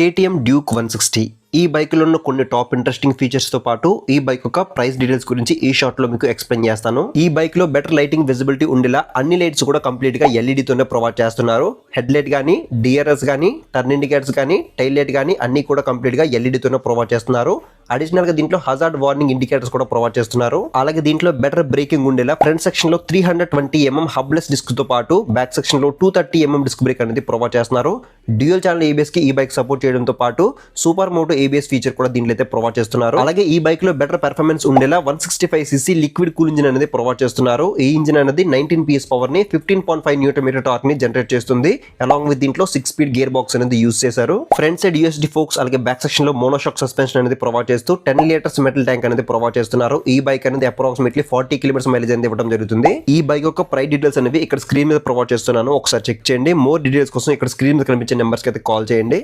KTM Duke one sixty ఈ బైక్లో ఉన్న కొన్ని టాప్ ఇంట్రెస్టింగ్ ఫీచర్స్తో పాటు ఈ బైక్ యొక్క ప్రైస్ డీటెయిల్స్ గురించి ఈ షార్ట్లో మీకు ఎక్స్ప్లెయిన్ చేస్తాను. ఈ బైక్లో బెటర్ లైటింగ్ విజిబిలిటీ ఉండేలా అన్ని లైట్స్ కూడా కంప్లీట్గా ఎల్ఈడితోనే తోనే ప్రొవైడ్ చేస్తున్నారు. హెడ్ లైట్ కానీ డిఆర్ఎస్ కానీ టర్న్ ఇండికేటర్స్ కానీ టైల్ లైట్ కానీ అన్ని కూడా కంప్లీట్గా ఎల్ఈడితోనే ప్రొవైడ్ చేస్తున్నారు. అడిషనల్గా దీంట్లో హజార్డ్ వార్నింగ్ ఇండికేటర్స్ కూడా ప్రొవైడ్ చేస్తున్నారు. అలాగే దీంట్లో బెటర్ బ్రేకింగ్ ఉండేలా ఫ్రంట్ సెక్షన్లో three hundred twenty mm hubless డిస్క్తో పాటు బ్యాక్ సెక్షన్లో two thirty mm disc brake అనేది ప్రొవైడ్ చేస్తున్నారు. డ్యూయల్ ఛానల్ ఏబిఎస్కి ఈ బైక్ సపోర్ట్ చేయడంతో పాటు సూపర్ మోటో ఏబిఎస్ ఫీచర్ కూడా దీంట్లో అయితే ప్రొవైడ్ చేస్తున్నారు. అలాగే ఈ బైక్లో బెటర్ పెర్ఫార్మెన్స్ ఉండేలా one sixty five CC liquid cool engine అనేది ప్రొవైడ్ చేస్తున్నారు. ఈ ఇంజిన్ అనేది నైన్టీన్ పిఎస్ పవర్ని fifteen point five newton metre టార్క్ని generate చేస్తుంది. అలాంగ్ విత్ దీంట్లో సిక్స్ స్పీడ్ గేర్ బాక్స్ అనేది యూస్ చేశారు. ఫ్రంట్ సైడ్ యూఎస్డి ఫోక్స్ అలాగే బ్యాక్ సెక్షన్లో మోనోషాక్ సస్పెన్షన్ అనేది ప్రొవైడ్ చేస్తూ టెన్ లీటర్స్ మెటల్ ట్యాంక్ అనేది ప్రొవైడ్ చేస్తున్నారు. ఈ బైక్ అనేది అప్రాక్సిమేట్లీ ఫార్టీ కిలోమీటర్స్ మైలేజ్ అనేది ఇవ్వడం జరుగుతుంది. ఈ బైక్ యొక్క ప్రైస్ డీటెయిల్స్ అనేవి ఇక్కడ స్క్రీన్ మీద ప్రొవైడ్ చేస్తున్నాను. ఒకసారి చెక్ చేయండి. మోర్ డీటెయిల్స్ కోసం ఇక్కడ స్క్రీన్ మీద కనిపించే నెంబర్స్కి అయితే కాల్ చేయండి.